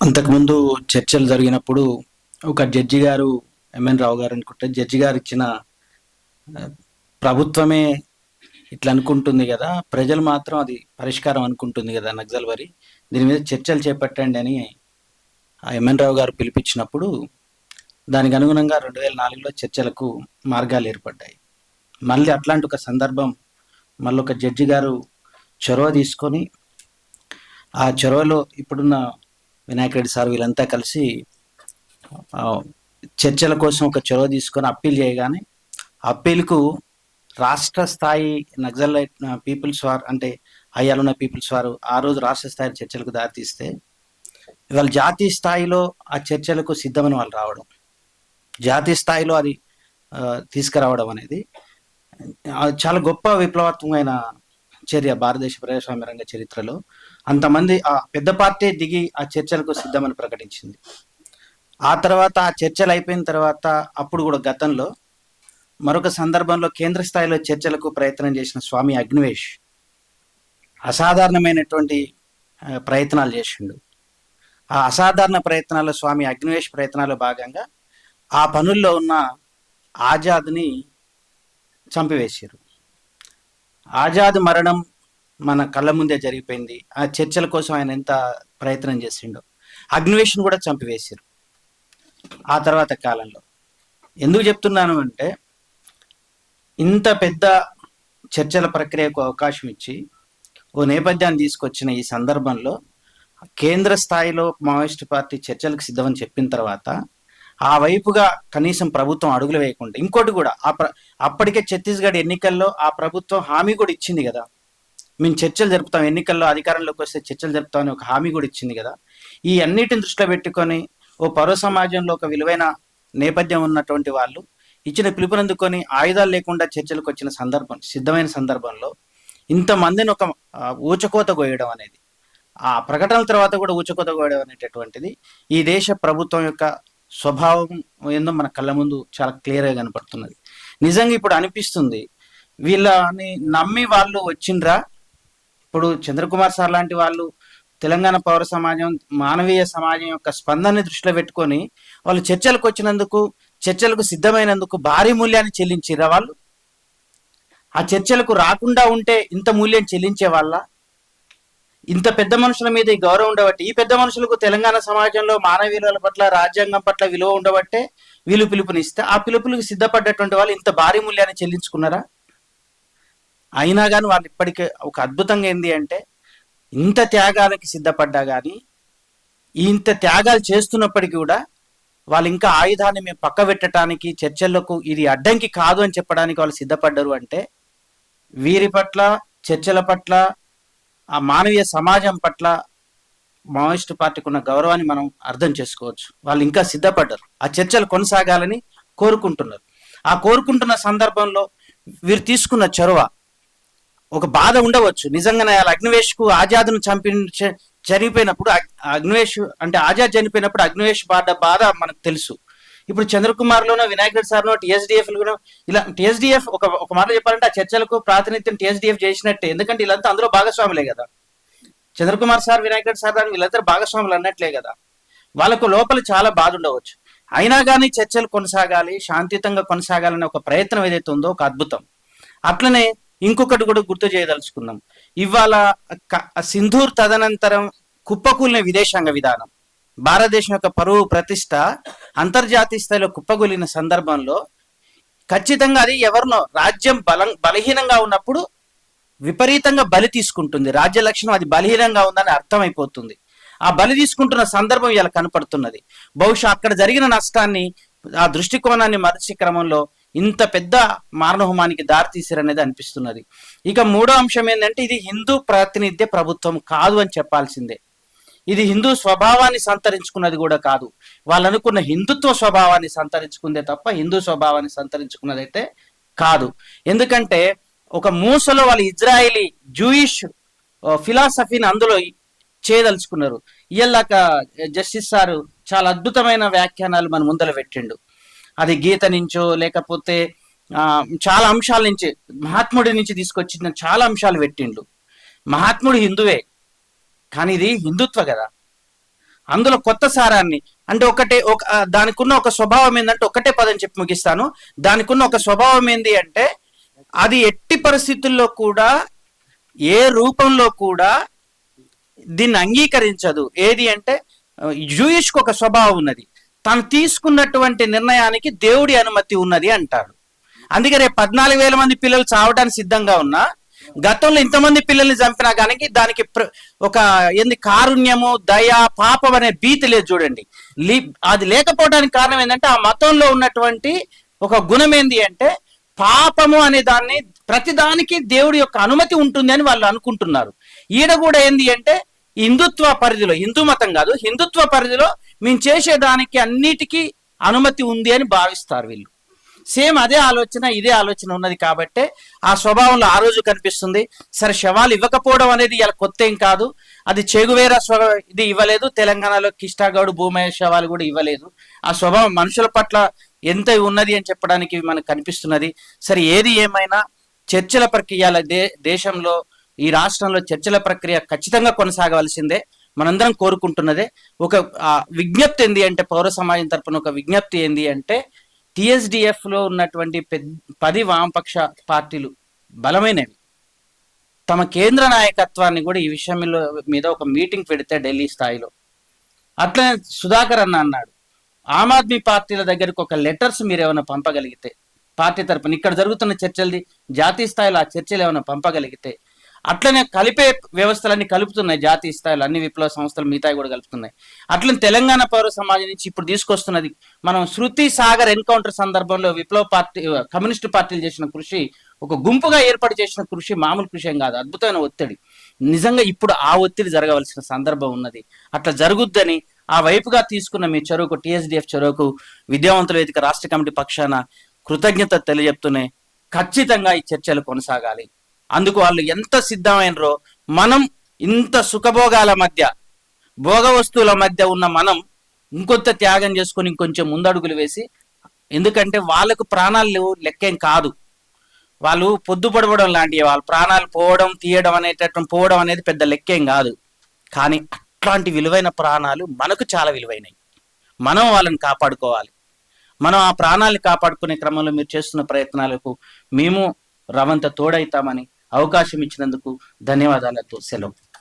అంతకుముందు చర్చలు జరిగినప్పుడు ఒక జడ్జి గారు ఎంఎన్ రావు గారు అనుకుంటే జడ్జి గారు ఇచ్చిన ప్రభుత్వమే ఇట్లా అనుకుంటుంది కదా ప్రజలు మాత్రం అది పరిష్కారం అనుకుంటుంది కదా నక్సల్ వరి దీని మీద చర్చలు చేపట్టండి అని ఆ ఎంఎన్ రావు గారు పిలిపించినప్పుడు దానికి అనుగుణంగా రెండు వేల నాలుగులో చర్చలకు మార్గాలు ఏర్పడ్డాయి. మళ్ళీ అట్లాంటి ఒక సందర్భం మళ్ళీ ఒక జడ్జి గారు చొరవ తీసుకొని ఆ చొరవలో ఇప్పుడున్న వినాయక రెడ్డి సార్ వీళ్ళంతా కలిసి చర్చల కోసం ఒక చొరవ తీసుకొని అప్పీల్ చేయగానే అప్పీల్కు రాష్ట్ర స్థాయి నక్సలైట్ పీపుల్స్ వార్ అంటే అయ్యాలున్న పీపుల్స్ వారు ఆ రోజు రాష్ట్ర స్థాయి చర్చలకు దారితీస్తే ఇవాళ జాతీయ స్థాయిలో ఆ చర్చలకు సిద్ధమని వాళ్ళు రావడం జాతీయ స్థాయిలో అది తీసుకురావడం అనేది చాలా గొప్ప విప్లవాత్మకమైన చర్య భారతదేశ ప్రజాస్వామ్య రంగ చరిత్రలో. అంతమంది ఆ పెద్ద పార్టీ దిగి ఆ చర్చలకు సిద్ధమని ప్రకటించింది. ఆ తర్వాత ఆ చర్చలు అయిపోయిన తర్వాత అప్పుడు కూడా గతంలో మరొక సందర్భంలో కేంద్ర స్థాయిలో చర్చలకు ప్రయత్నం చేసిన స్వామి అగ్నివేష్ అసాధారణమైనటువంటి ప్రయత్నాలు చేసిండు. ఆ అసాధారణ ప్రయత్నాల్లో స్వామి అగ్నివేష్ ప్రయత్నాల్లో భాగంగా ఆ పనుల్లో ఉన్న ఆజాద్ని చంపివేశారు ఆజాద్ మరణం మన కళ్ళ ముందే జరిగిపోయింది. ఆ చర్చల కోసం ఆయన ఎంత ప్రయత్నం చేసిండో. అగ్నివేషన్ కూడా చంపివేశారు. ఆ తర్వాత కాలంలో. ఎందుకు చెప్తున్నాను అంటే ఇంత పెద్ద చర్చల ప్రక్రియకు అవకాశం ఇచ్చి ఓ నేపథ్యాన్ని తీసుకొచ్చిన ఈ సందర్భంలో కేంద్ర స్థాయిలో మావోయిస్ట్ పార్టీ చర్చలకు సిద్ధమని చెప్పిన తర్వాత ఆ వైపుగా కనీసం ప్రభుత్వం అడుగులు వేయకుండా ఇంకోటి కూడా ఆ ప్ర అప్పటికే ఛత్తీస్గఢ్ ఎన్నికల్లో ఆ ప్రభుత్వం హామీ కూడా ఇచ్చింది కదా. మేము చర్చలు జరుపుతాం ఎన్నికల్లో అధికారంలోకి వస్తే చర్చలు జరుపుతామని ఒక హామీ కూడా ఇచ్చింది కదా. ఈ అన్నిటిని దృష్టిలో పెట్టుకొని ఓ పౌర సమాజంలో ఒక విలువైన నేపథ్యం ఉన్నటువంటి వాళ్ళు ఇచ్చిన పిలుపునందుకొని ఆయుధాలు లేకుండా చర్చలకు వచ్చిన సందర్భం సిద్ధమైన సందర్భంలో ఇంతమందిని ఒక ఊచకోత కోయడం అనేది ఆ ప్రకటనల తర్వాత కూడా ఊచకోత కోయడం అనేటటువంటిది ఈ దేశ ప్రభుత్వం యొక్క స్వభావం ఏందో మన కళ్ళ ముందు చాలా క్లియర్గా కనపడుతున్నది. నిజంగా ఇప్పుడు అనిపిస్తుంది వీళ్ళని నమ్మి వాళ్ళు వచ్చిండ్రా? ఇప్పుడు చంద్రకుమార్ సార్ లాంటి వాళ్ళు తెలంగాణ పౌర సమాజం మానవీయ సమాజం యొక్క స్పందనని దృష్టిలో పెట్టుకొని వాళ్ళు చర్చలకు వచ్చినందుకు చర్చలకు సిద్ధమైనందుకు భారీ మూల్యాన్ని చెల్లించిరా వాళ్ళు? ఆ చర్చలకు రాకుండా ఉంటే ఇంత మూల్యం చెల్లించే వాళ్ళ? ఇంత పెద్ద మనుషుల మీద ఈ గౌరవం ఉండబట్టి ఈ పెద్ద మనుషులకు తెలంగాణ సమాజంలో మానవ విలువల పట్ల రాజ్యాంగం పట్ల విలువ ఉండబట్టే వీళ్ళు పిలుపునిస్తే ఆ పిలుపులకు సిద్ధపడ్డటువంటి వాళ్ళు ఇంత భారీ మూల్యాన్ని చెల్లించుకున్నారా? అయినా కానీ వాళ్ళు ఇప్పటికే ఒక అద్భుతంగా ఏంది అంటే ఇంత త్యాగాలకి సిద్ధపడ్డా కానీ ఇంత త్యాగాలు చేస్తున్నప్పటికీ కూడా వాళ్ళు ఇంకా ఆయుధాన్ని మేము పక్క పెట్టడానికి చర్చలకు ఇది అడ్డంకి కాదు అని చెప్పడానికి వాళ్ళు సిద్ధపడ్డారు అంటే వీరి పట్ల చర్చల పట్ల ఆ మానవీయ సమాజం పట్ల మావోయిస్టు పార్టీకి ఉన్న గౌరవాన్ని మనం అర్థం చేసుకోవచ్చు. వాళ్ళు ఇంకా సిద్ధపడ్డారు. ఆ చర్చలు కొనసాగాలని కోరుకుంటున్నారు. ఆ కోరుకుంటున్న సందర్భంలో వీరు తీసుకున్న చొరవ ఒక బాధ ఉండవచ్చు. నిజంగానే వాళ్ళ అగ్నివేష్కు ఆజాద్ను చంపి చనిపోయినప్పుడు అగ్నివేష్ అంటే ఆజాద్ చనిపోయినప్పుడు అగ్నివేష్ బాధ బాధ మనకు తెలుసు. ఇప్పుడు చంద్రకుమార్ లోనో సార్లో రెడ్డి టీఎస్డిఎఫ్ లోనో ఇలా టీఎస్డిఎఫ్ ఒక ఒక మాట చెప్పాలంటే ఆ చర్చలకు ప్రాతినిధ్యం టీఎస్డిఎఫ్ చేసినట్టే. ఎందుకంటే వీళ్ళంతా అందరూ భాగస్వాములే కదా. చంద్రకుమార్ సార్ వినాయక్ సార్ అని వీళ్ళందరూ భాగస్వాములు అన్నట్లే కదా. వాళ్ళకు లోపల చాలా బాధ ఉండవచ్చు. అయినా కానీ చర్చలు కొనసాగాలి శాంతియుతంగా కొనసాగాలనే ఒక ప్రయత్నం ఏదైతే ఉందో ఒక అద్భుతం. అట్లనే ఇంకొకటి కూడా గుర్తు చేయదలుచుకున్నాం ఇవాళ సింధూర్ తదనంతరం కుప్పకూలిన విదేశాంగ విధానం. భారతదేశం యొక్క పరువు ప్రతిష్ట అంతర్జాతీయ స్థాయిలో కుప్పగొలిన సందర్భంలో ఖచ్చితంగా అది ఎవరినో రాజ్యం బలం బలహీనంగా ఉన్నప్పుడు విపరీతంగా బలి తీసుకుంటుంది. రాజ్య లక్షణం అది బలహీనంగా ఉందని అర్థమైపోతుంది. ఆ బలి తీసుకుంటున్న సందర్భం ఇలా కనపడుతున్నది. బహుశా అక్కడ జరిగిన నష్టాన్ని ఆ దృష్టికోణాన్ని మరచే క్రమంలో ఇంత పెద్ద మారణహోమానికి దారితీసారనేది అనిపిస్తున్నది. ఇక మూడో అంశం ఏంటంటే ఇది హిందూ ప్రాతినిధ్య ప్రభుత్వం కాదు అని చెప్పాల్సిందే. ఇది హిందూ స్వభావాన్ని సంతరించుకున్నది కూడా కాదు. వాళ్ళు అనుకున్న హిందుత్వ స్వభావాన్ని సంతరించుకుందే తప్ప హిందూ స్వభావాన్ని సంతరించుకున్నదైతే కాదు. ఎందుకంటే ఒక మూసలో వాళ్ళు ఇజ్రాయిలీ జూయిష్ ఫిలాసఫీని అందులో చేయదలుచుకున్నారు. ఇయ్యలాక జస్టిస్ సారు చాలా అద్భుతమైన వ్యాఖ్యానాలు మన ముందర పెట్టిండు. అది గీత నుంచో లేకపోతే చాలా అంశాల నుంచి మహాత్ముడి నుంచి తీసుకొచ్చిన చాలా అంశాలు పెట్టిండు. మహాత్ముడు హిందువే. కానీ ఇది హిందుత్వ కదా. అందులో కొత్త సారాన్ని అంటే ఒకటే ఒక దానికున్న ఒక స్వభావం ఏంటంటే ఒకటే పదం చెప్పి ముగిస్తాను. దానికున్న ఒక స్వభావం ఏంది అంటే అది ఎట్టి పరిస్థితుల్లో కూడా ఏ రూపంలో కూడా దీన్ని అంగీకరించదు. ఏది అంటే జూయిష్కు ఒక స్వభావం ఉన్నది. తను తీసుకున్నటువంటి నిర్ణయానికి దేవుడి అనుమతి ఉన్నది అంటాడు అందుకే రేపు పద్నాలుగు వేల మంది పిల్లలు చావడానికి సిద్ధంగా ఉన్నా గతంలో ఇంతమంది పిల్లల్ని చంపినా కానీ దానికి ప్ర- ఒక ఏంది కారుణ్యము దయ పాపం అనే భీతి లేదు చూడండి. లీ- అది లేకపోవడానికి కారణం ఏంటంటే ఆ మతంలో ఉన్నటువంటి ఒక గుణం ఏంది అంటే పాపము అనే దాన్ని ప్రతిదానికి దేవుడి యొక్క అనుమతి ఉంటుంది అని వాళ్ళు అనుకుంటున్నారు. ఈడ కూడా ఏంది అంటే హిందుత్వ పరిధిలో హిందూ మతం కాదు హిందుత్వ పరిధిలో మేము చేసేదానికి అన్నిటికీ అనుమతి ఉంది అని భావిస్తారు వీళ్ళు. సేమ్ అదే ఆలోచన ఇదే ఆలోచన ఉన్నది కాబట్టే ఆ స్వభావంలో ఆ రోజు కనిపిస్తుంది. సరే శవాలు ఇవ్వకపోవడం అనేది ఇలా కొత్త ఏం కాదు. అది చెగువేర స్వ ఇది ఇవ్వలేదు. తెలంగాణలో కిష్టాగౌడ్ భూమయ్య శవాలు కూడా ఇవ్వలేదు. ఆ స్వభావం మనుషుల పట్ల ఎంత ఉన్నది అని చెప్పడానికి మనకు కనిపిస్తున్నది. సరే ఏది ఏమైనా చర్చల ప్రక్రియ దే దేశంలో ఈ రాష్ట్రంలో చర్చల ప్రక్రియ ఖచ్చితంగా కొనసాగవలసిందే. మనందరం కోరుకుంటున్నదే. ఒక విజ్ఞప్తి ఏంది అంటే పౌర సమాజం తరపున ఒక విజ్ఞప్తి ఏంది అంటే టిఎస్డిఎఫ్లో ఉన్నటువంటి పెద్ద పది వామపక్ష పార్టీలు బలమైనవి. తమ కేంద్ర నాయకత్వాన్ని కూడా ఈ విషయంలో మీద ఒక మీటింగ్ పెడితే ఢిల్లీ స్థాయిలో. అట్లనే సుధాకర్ అన్న అన్నాడు ఆమ్ ఆద్మీ పార్టీల దగ్గరికి ఒక లెటర్స్ మీరు ఏమైనా పంపగలిగితే పార్టీ తరపున ఇక్కడ జరుగుతున్న చర్చలది జాతీయ స్థాయిలో ఆ చర్చలు ఏమైనా పంపగలిగితే అట్లనే కలిపే వ్యవస్థలన్నీ కలుపుతున్నాయి. జాతీయ స్థాయిలో అన్ని విప్లవ సంస్థలు మిగతాయి కూడా కలుపుతున్నాయి. అట్లనే తెలంగాణ పౌర సమాజం నుంచి ఇప్పుడు తీసుకొస్తున్నది మనం శృతి సాగర్ ఎన్కౌంటర్ సందర్భంలో విప్లవ పార్టీ కమ్యూనిస్ట్ పార్టీలు చేసిన కృషి ఒక గుంపుగా ఏర్పాటు చేసిన కృషి మామూలు కృషి ఏం కాదు. అద్భుతమైన ఒత్తిడి. నిజంగా ఇప్పుడు ఆ ఒత్తిడి జరగవలసిన సందర్భం ఉన్నది. అట్లా జరుగుద్దని ఆ వైపుగా తీసుకున్న మీ చొరవకు టీఎస్డిఎఫ్ చొరవకు విద్యావంతుల వేదిక రాష్ట్ర కమిటీ పక్షాన కృతజ్ఞత తెలియజెప్తూనే ఖచ్చితంగా ఈ చర్చలు కొనసాగాలి. అందుకు వాళ్ళు ఎంత సిద్ధమైనరో మనం ఇంత సుఖభోగాల మధ్య భోగ వస్తువుల మధ్య ఉన్న మనం ఇంకొంత త్యాగం చేసుకొని ఇంకొంచెం ముందడుగులు వేసి ఎందుకంటే వాళ్ళకు ప్రాణాలు లేవు లెక్కేం కాదు. వాళ్ళు పొద్దుపడవడం లాంటివి వాళ్ళు ప్రాణాలు పోవడం తీయడం అనేటటువంటి పోవడం అనేది పెద్ద లెక్కేం కాదు. కానీ అట్లాంటి విలువైన ప్రాణాలు మనకు చాలా విలువైనవి. మనం వాళ్ళని కాపాడుకోవాలి. మనం ఆ ప్రాణాలను కాపాడుకునే క్రమంలో మీరు చేస్తున్న ప్రయత్నాలకు మేము రవంత తోడైతామని అవకాశం ఇచ్చినందుకు ధన్యవాదాలతో సెలవు.